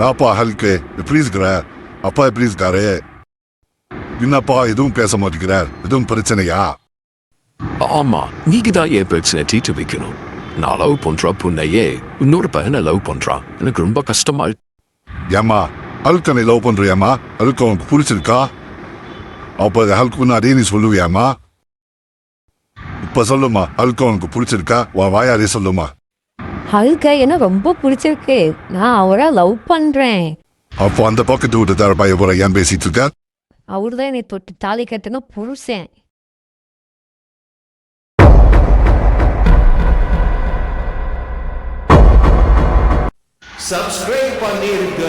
நாப்பா ஹல்கு எப்படி இருக்கிற அப்பா எப்படி இருக்காரு என்னப்பா எதுவும் பேச மாட்டேங்கிறார். எதுவும் பிரச்சனையா? ஆமா நீங்க தான் என் பிரச்சனை தீர்த்து வைக்கணும். நான் லவ் பண்ற பொண்ணையே. இன்னொரு பையனை லவ் பண்றான் எனக்கு ரொம்ப கஷ்டமா. ஏம்மா ஹல்கனை லவ் பண்றியாம்மா? ஹல்க் உனக்கு பிடிச்சிருக்கா அப்போ ஹல்க் முன்னாடியே நீ சொல்லுவியாம்மா? இப்ப சொல்லுமா ஹல்க் உனக்கு பிடிச்சிருக்கா உன் வாயாரே சொல்லுமா ஹல்க எனக்கு ரொம்ப பிடிச்சிருக்கு. நான் அவரை லவ் பண்றேன். அப்போ அந்த பக்கத்து வீட்டு தர பைய போற ஏன் பேசிட்டு இருக்க? அவர் தான் என்னை தொட்டு தாலி கட்டின புருஷன். சப்ஸ்கிரைப் பண்ணிருங்க.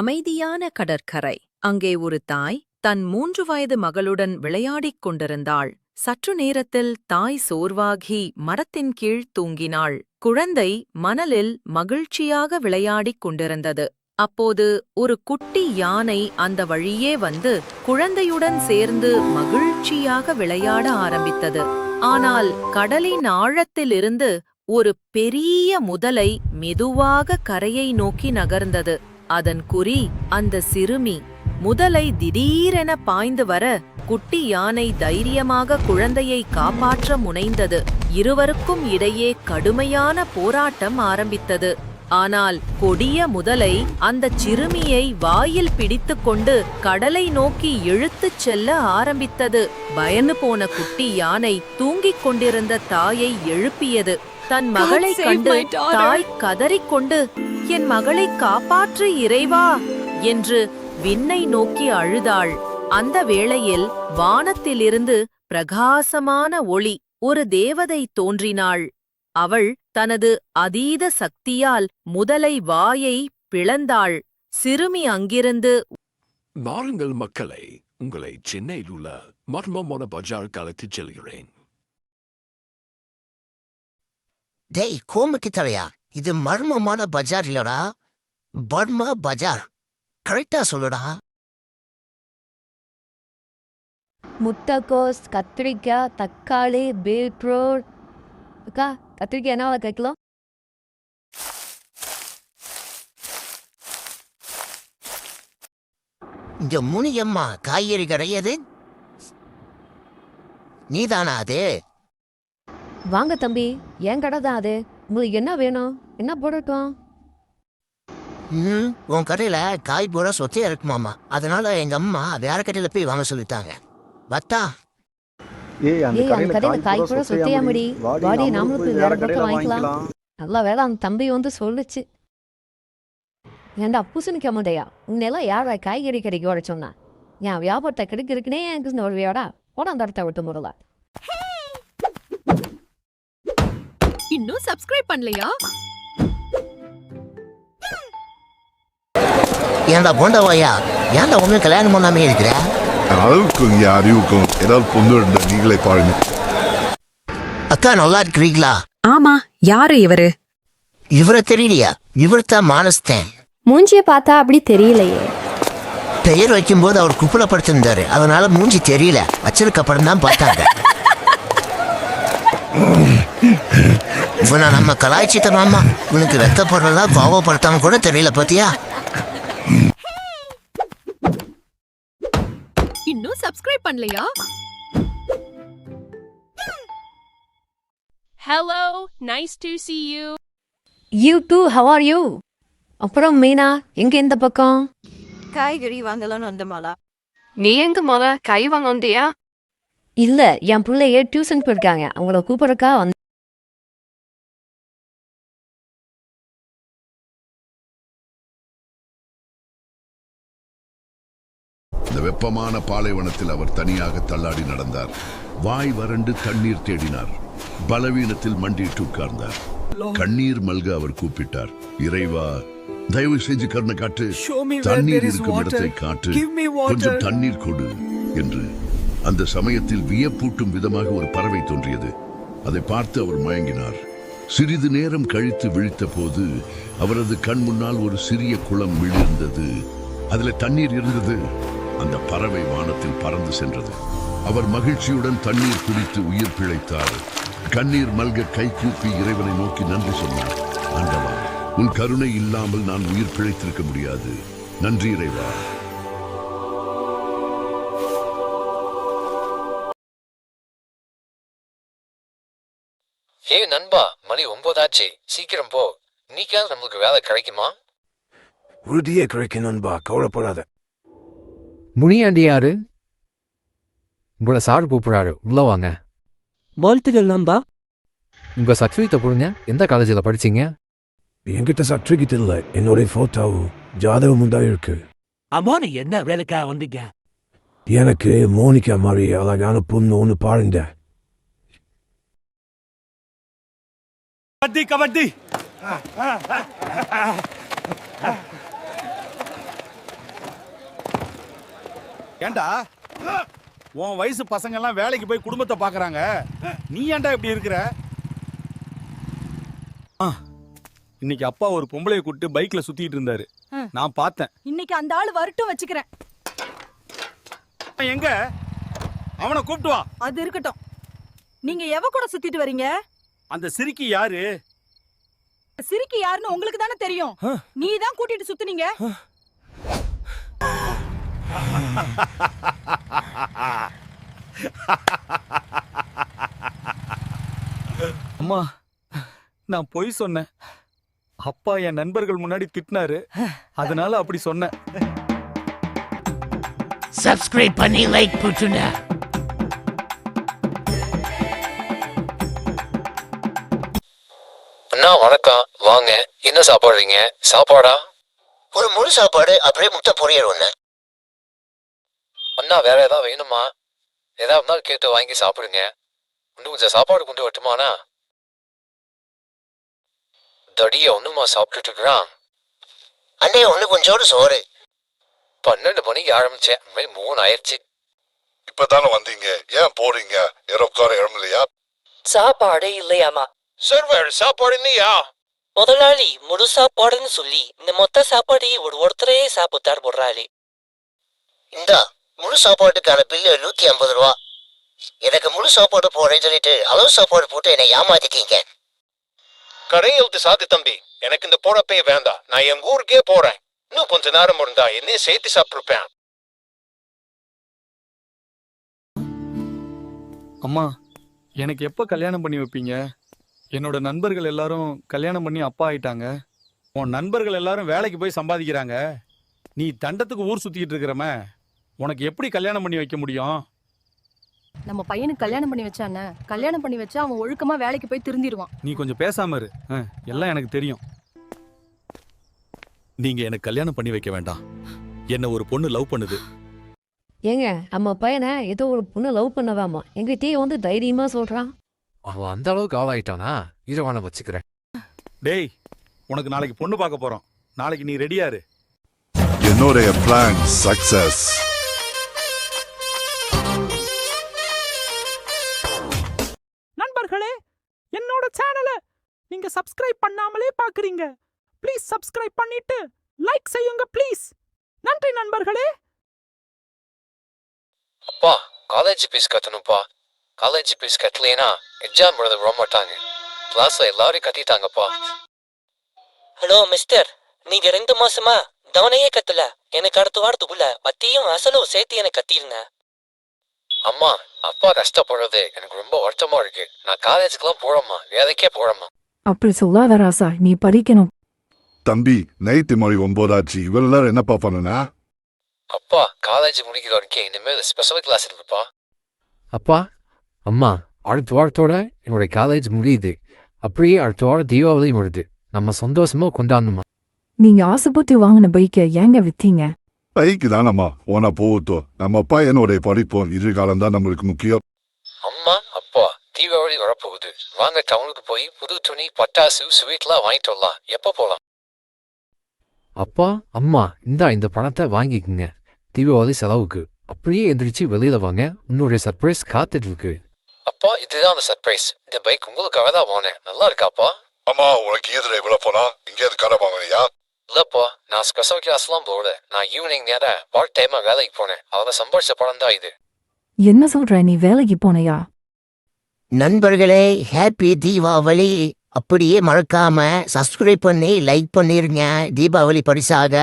அமைதியான கடற்கரை. அங்கே ஒரு தாய் தன் மூன்று வயது மகளுடன் விளையாடிக் கொண்டிருந்தாள். சற்று நேரத்தில் தாய் சோர்வாகி மரத்தின் கீழ் தூங்கினாள். குழந்தை மணலில் மகிழ்ச்சியாக விளையாடிக் கொண்டிருந்தது. அப்போது ஒரு குட்டி யானை அந்த வழியே வந்து குழந்தையுடன் சேர்ந்து மகிழ்ச்சியாக விளையாட ஆரம்பித்தது. ஆனால் கடலின் ஆழத்திலிருந்து ஒரு பெரிய முதலை மெதுவாக கரையை நோக்கி நகர்ந்தது. அதன் குறி அந்த சிறுமி. முதலை திடீரென பாய்ந்து வர குட்டி யானை தைரியமாக குழந்தையை காப்பாற்ற முனைந்தது. இருவருக்கும் இடையே கடுமையான போராட்டம் ஆரம்பித்தது. ஆனால் கொடிய முதலை அந்த சிறுமியை வாயில் பிடித்துக்கொண்டு கடலை நோக்கி இழுத்துச் செல்ல ஆரம்பித்தது. பயந்து போன குட்டி யானை தூங்கிக் கொண்டிருந்த தாயை எழுப்பியது. தன் மகளை கண்டு. தாய் கதறிக்கொண்டு என் மகளை காப்பாற்று இறைவா! என்று விண்ணை நோக்கி அழுதாள். அந்த வேளையில் வானத்திலிருந்து பிரகாசமான ஒளி ஒரு தேவதை தோன்றினாள். அவள் தனது அதீத சக்தியால் முதலை வாயை பிளந்தாள். சிறுமி அங்கிருந்து வாருங்கள் மக்களை உங்களை சென்னையில் உள்ள மர்மமான பஜார் காலத்தில் செல்கிறேன். டேய் கோமுக்கு தலையா இது மர்மமான பஜார் இல்லடா. பர்மா பஜார். கரெக்டா சொல்லுடா. முட்டைக்கோஸ் கத்திரிக்காய் தக்காளி பீட்ரூட் அக்கா கத்திரிக்காய் என்ன கிலோ? இங்க முனியம்மா காய்கறி கிடையாது நீதானா அது? வாங்க தம்பி என் கடை தான் அது. உங்களுக்கு என்ன வேணும்? என்ன போடட்டும் ம் உன் கடையில காய் பூரா சொத்தையா இருக்குமாமா அதனால எங்க அம்மா வேற கடையில போய் வாங்க சொல்லிட்டாங்க. பத்தா ஏய் அந்த கடையில காய் சொத்தையாமடி. வாடி வாடி, நாமளும் போய் வேற பக்கம் வாங்கிக்கலாம். நல்ல வேலை அந்த தம்பி வந்து சொல்லுச்சு. ஏண்டா பூசணிக்காய் முட்டையா உன்னெல்லாம் யாரா காய்கறி கடைக்கு வர சொன்னா? என் வியாபாரத்தை கிடைக்கிறதுக்குனே எனக்கு இந்த ஒரு வியாடா போட அந்த இடத்த விட்டு முறல இன்னும் சப்ஸ்கிரைப் பண்ணலையா? ஏன்டா போண்டவாயா? ஏன்டா உண்மை கல்யாணம் பண்ணாமே இருக்கிற? அளவுக்கும் இங்க அறிவுக்கும் ஏதாவது பொண்ணு இருந்தா நீங்களே பாருங்க. அக்கா நல்லா இருக்கிறீங்களா? ஆமா யாரு இவரு? இவரை தெரியலையா? இவர் தான் மானஸ்தேன். மூஞ்சிய பார்த்தா அப்படி தெரியலையே. பெயர் வைக்கும்போது அவர் குப்புலப்படுத்திருந்தாரு. அதனால மூஞ்சி தெரியல. வச்சதுக்கு அப்புறம் தான் பார்த்தாங்க. இவனை நம்ம கலாய்ச்சிட்டோமாமா இவனுக்கு வெக்கப்படுறதா கோவப்படுத்தாம கூட தெரியல பாத்தியா இன்னும் சப்ஸ்கிரைப் பண்ணலையா? Hello, nice to see you. You too how are you அப்புறம் மீனா எங்க இந்த பக்கம்? காய்கறி வாங்கலாம்னு வந்த மாலா. நீ எங்க முத கை வாங்க வந்தியா? இல்ல என் பிள்ளைய டியூஷன் போயிருக்காங்க. அவங்கள கூப்பிடறக்கா வந்து வெப்பமான பாலைவனத்தில் அவர் தனியாக தள்ளாடி நடந்தார். வாய் வறண்டு தண்ணீர் தேடினார். பலவீனத்தில் மண்டியிட்டு உட்கார்ந்தார். கண்ணீர் மல்க அவர் கூப்பிட்டார். இறைவா தயவு செஞ்சு கருணை காட்டு தண்ணீர் இருக்கும் இடத்தை காட்டு கொஞ்சம் தண்ணீர் கொடு என்று அந்த சமயத்தில் வியப்பூட்டும் விதமாக ஒரு பறவை தோன்றியது. அதை பார்த்து அவர் மயங்கினார். சிறிது நேரம் கழித்து விழித்த போது அவரது கண் முன்னால் ஒரு சிறிய குளம் விழுந்தது. அதுல தண்ணீர் இருந்தது. அந்த பறவை வானத்தில் பறந்து சென்றது. அவர் மகிழ்ச்சியுடன் தண்ணீர் குடித்து உயிர் பிழைத்தார். கண்ணீர் மல்க கை கூப்பி இறைவனை நோக்கி நன்றி சொன்னார். ஆண்டவா உன் கருணை இல்லாமல் நான் உயிர் பிழைத்திருக்க முடியாது. நன்றி இறைவா. ஏய் நண்பா மணி ஒன்பதாச்சு சீக்கிரம் போ. நீக்காவது நம்மளுக்கு வேலை கிடைக்குமா? உறுதியே கிடைக்கும் நண்பா. கவலைப்படாத. முனியாண்டி யாரு உங்களை சார் கூப்பிடுறாரு. உள்ள வாங்க. வாழ்த்துகள் நண்பா. உங்க சர்டிஃபிகேட்டை கொடுங்க. எந்த காலேஜில் படிச்சீங்க? என்கிட்ட சர்டிஃபிகேட் இல்லை. என்னுடைய போட்டோவும் ஜாதகமும் தான் இருக்கு. அம்மா நீ என்ன வேலைக்காக வந்தீங்க? எனக்கு மோனிகா மாதிரி அழகான பொண்ணு ஒன்று பாருங்க. கபடி கபடி. ஏண்டா? உன் வயசு பசங்க எல்லாம் வேலைக்கு போய் குடும்பத்தை பாக்குறாங்க. நீ ஏன்டா இப்படி இருக்கிற? இன்னைக்கு அப்பா ஒரு பொம்பளைய கூட்டு பைக்ல சுத்திட்டு இருந்தாரு. நான் பார்த்தேன். இன்னைக்கு அந்த ஆள் வரட்டும் வச்சுக்கிறேன். எங்க? அவனை கூப்பிட்டு வா. அது இருக்கட்டும். நீங்க எவ கூட சுத்திட்டு வரீங்க? அந்த சிரிக்கி யாரு? சிரிக்கி யாருன்னு உங்களுக்கு தானே தெரியும். நீ தான் கூட்டிட்டு சுத்துனீங்க. அம்மா நான் பொய் சொன்னேன். அப்பா என் நண்பர்கள் முன்னாடி திட்டினாரு. அதனால அப்படி சொன்னேன். சப்ஸ்கிரைப் பண்ணி லைக் போட்டுங்க. அண்ணா வணக்கம். வாங்க. என்ன சாப்பாடுறீங்க? சாப்பாடா? ஒரு முழு சாப்பாடு அப்படியே முட்டை பொரியல் ஒன்று அண்ணா வேற ஏதாவது வேணுமா? ஏதாவது இருந்தாலும் கேட்டு வாங்கி சாப்பிடுங்க. இன்னும் கொஞ்சம் சாப்பாடு கொண்டு வரட்டுமாண்ணா தடிய ஒண்ணுமா சாப்பிட்டுட்டு இருக்கிறான்? அண்ணே ஒன்று கொஞ்சோடு சோறு. பன்னெண்டு மணிக்கு ஆரம்பிச்சேன். மணி மூணு ஆயிடுச்சு. இப்பதானே வந்தீங்க. ஏன் போறீங்க? இறப்புக்கார இடம் இல்லையா? சாப்பாடு இல்லையாமா சர்வர் சாப்பாடு இல்லையா? முதலாளி முழு சாப்பாடுன்னு சொல்லி இந்த மொத்த சாப்பாடையும் ஒரு ஒருத்தரே சாப்பிட்டார் போடுறாளி. இந்தா முழு சாப்பாட்டுக்கான பில்லு நூற்றி ஐம்பது ரூபா. எனக்கு முழு சாப்பாடு போறேன்னு சொல்லிட்டு அளவு சாப்பாடு போட்டு என்னை ஏமாத்திட்டீங்க. கடையெழுத்து சாத்து தம்பி எனக்கு இந்த போறப்பே வேண்டாம். நான் எங்க ஊருக்கே போறேன். இன்னும் கொஞ்ச நேரம் இருந்தா என்னையும் சேர்த்து சாப்பிட்டுருப்பேன். அம்மா எனக்கு எப்ப கல்யாணம் பண்ணி வைப்பீங்க? என்னோட நண்பர்கள் எல்லாரும் கல்யாணம் பண்ணி அப்பா ஆயிட்டாங்க. உன் நண்பர்கள் எல்லாரும் வேலைக்கு போய் சம்பாதிக்கிறாங்க. நீ தண்டத்துக்கு ஊர் சுத்திட்டு இருக்கிறம உனக்கு எப்படி கல்யாணம் பண்ணி வைக்க முடியும்? நம்ம பையனுக்கு கல்யாணம் பண்ணி வச்சானே கல்யாணம் பண்ணி வச்சா அவன் ஒழுக்கமா வேலைக்கு போய் திருந்திடுவான் நீ கொஞ்சம் பேசாம இரு. ஆ, எல்லாம் எனக்கு தெரியும். நீங்க எனக்கு கல்யாணம் பண்ணி வைக்க வேண்டாம். என்ன ஒரு பொண்ணு லவ் பண்ணுது. ஏங்க நம்ம பையனை ஏதோ ஒரு பொண்ணு லவ் பண்ணவாமா? எங்கிட்டயே வந்து தைரியமா சொல்றான். அவன் அந்த அளவுக்கு ஆளாயிட்டானா? இரவான வச்சுக்கிறேன். டேய் உனக்கு நாளைக்கு பொண்ணு பார்க்க போறோம். நாளைக்கு நீ ரெடியா இரு. என்னுடைய பிளான் சக்சஸ் நீங்க சப்ஸ்கிரைப் பண்ணாமலே பாக்குறீங்க. ப்ளீஸ் சப்ஸ்கிரைப் பண்ணிட்டு லைக் செய்யுங்க ப்ளீஸ் நன்றி நண்பர்களே. அப்பா காலேஜ் ஃபீஸ் கட்டணும்ப்பா. காலேஜ் ஃபீஸ் கட்டலைன்னா எக்ஸாம் எழுத விட மாட்டாங்க. கிளாஸ்ல எல்லாரும் கட்டிட்டாங்கப்பா. ஹலோ மிஸ்டர் நீங்க ரெண்டு மாசமா தவணையே கட்டல. எனக்கு அடுத்த வாரத்துக்குள்ள வட்டியும் அசலும் சேர்த்து எனக்கு கட்டிருங்க. அம்மா அப்பா கஷ்டப்படுறது எனக்கு ரொம்ப வருத்தமா இருக்கு. நான் காலேஜுக்குலாம் போறேம்மா வேலைக்கே போறேம்மா அப்படி சொல்லாத ராசா நீ படிக்கணும். தம்பி நைட்டு மணி ஒன்பதாச்சு இவ்வளவு நேரம் என்னப்பா பண்ணுனா? அப்பா காலேஜ் முடிக்கிற வரைக்கும் இனிமேல் ஸ்பெஷல் கிளாஸ் இருக்குப்பா அப்பா அம்மா அடுத்த வாரத்தோட என்னுடைய காலேஜ் முடியுது. அப்படியே அடுத்த வாரம் தீபாவளி வருது நம்ம சந்தோஷமா கொண்டாடணுமா? நீங்க ஆசைப்பட்டு வாங்கின பைக்கை ஏங்க வித்தீங்க? பைக்கு தானம்மா. போனா போகட்டும். நம்ம அப்பா என்னுடைய படிப்போம் எதிர்காலம் தான் நம்மளுக்கு முக்கியம். அம்மா தீபாவளி வரப்போகுது. வாங்க டவுனுக்கு போய் புது துணி பட்டாசு ஸ்வீட்லாம் வாங்கிட்டு வரலாம். எப்போ போலாம்? அப்பா அம்மா இந்தா இந்த பணத்தை வாங்கிக்கங்க. தீபாவளி செலவுக்கு. அப்படியே எந்திரிச்சு வெளியில வாங்க. உன்னுடைய சர்ப்ரைஸ் காத்துட்டு இருக்கு அப்பா இதுதான் அந்த சர்ப்ரைஸ் இந்த பைக் உங்களுக்காக தான் வாங்கினேன். நல்லா இருக்காப்பா? அம்மா உனக்கு எதிர இவ்வளவு போனா இங்கே கடை வாங்கினியா? இல்லப்பா நான் ஸ்பெஷல் கிளாஸ்லாம் போகல. நான் ஈவினிங் நேரம் பார்ட் டைமா வேலைக்கு போனேன். அதில் சம்பாதிச்ச பணம் தான் இது. என்ன சொல்ற நீ வேலைக்கு போனையா? நண்பர்களே ஹாப்பி தீபாவளி. அப்படியே மறக்காம சப்ஸ்கிரைப் பண்ணி லைக் பண்ணிருங்க. தீபாவளி பரிசாக.